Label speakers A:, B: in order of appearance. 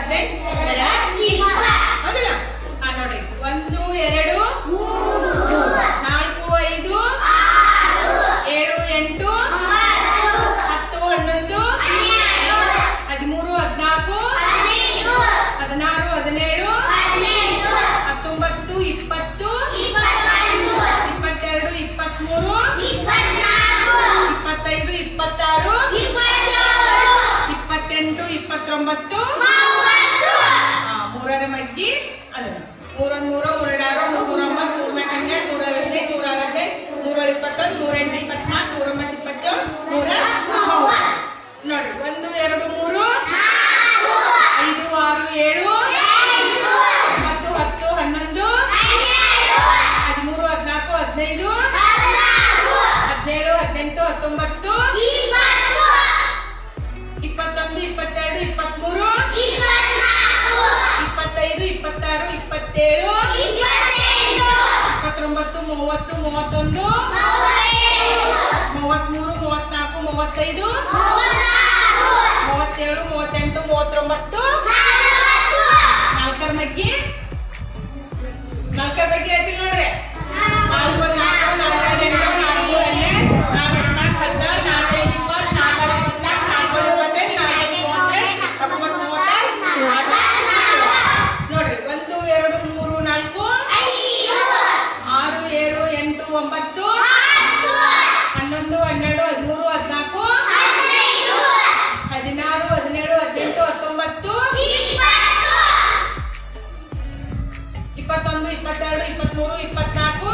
A: ಹದಿನೆಂಟು ಒಂದು, ಎರಡು, ನಾಲ್ಕು, ಐದು, ಏಳು, ಎಂಟು, ಹತ್ತು, ಹನ್ನೊಂದು, ಹದಿಮೂರು, ಹದಿನಾಲ್ಕು, ಹದಿನಾರು, ಹದಿನೇಳು, ಹತ್ತೊಂಬತ್ತು, ಇಪ್ಪತ್ತು, ಇಪ್ಪತ್ತೆರಡು, ಇಪ್ಪತ್ಮೂರು, ಇಪ್ಪತ್ತೈದು, ಇಪ್ಪತ್ತಾರು, ಇಪ್ಪತ್ತೆಂಟು, ಇಪ್ಪತ್ತೊಂಬತ್ತು ಮೂರನೇ ಮಗ್ಗಿ ಅದ ಮೂರೊಂದ್ ಮೂರ ಮೂರೆರಡು ಮೂರೊಂಬತ್ತು ಮೂರ್ನಾಲ್ಕು ಹನ್ನೆರಡು ಮೂವತ್ತು ಮೂವತ್ತು ಮೂವತ್ತೊಂದು? ಮೂವತ್ತ್ಮೂರು ಮೂವತ್ನಾಲ್ಕು ಮೂವತ್ತೈದು? ಒಂಬತ್ತು ಹನ್ನೊಂದು ಹನ್ನೆರಡು ಹದಿಮೂರು ಹದಿನಾಲ್ಕು ಹದಿನಾರು ಹದಿನೇಳು ಹದಿನೆಂಟು ಹತ್ತೊಂಬತ್ತು ಇಪ್ಪತ್ತೊಂದು ಇಪ್ಪತ್ತೆರಡು ಇಪ್ಪತ್ಮೂರು ಇಪ್ಪತ್ನಾಲ್ಕು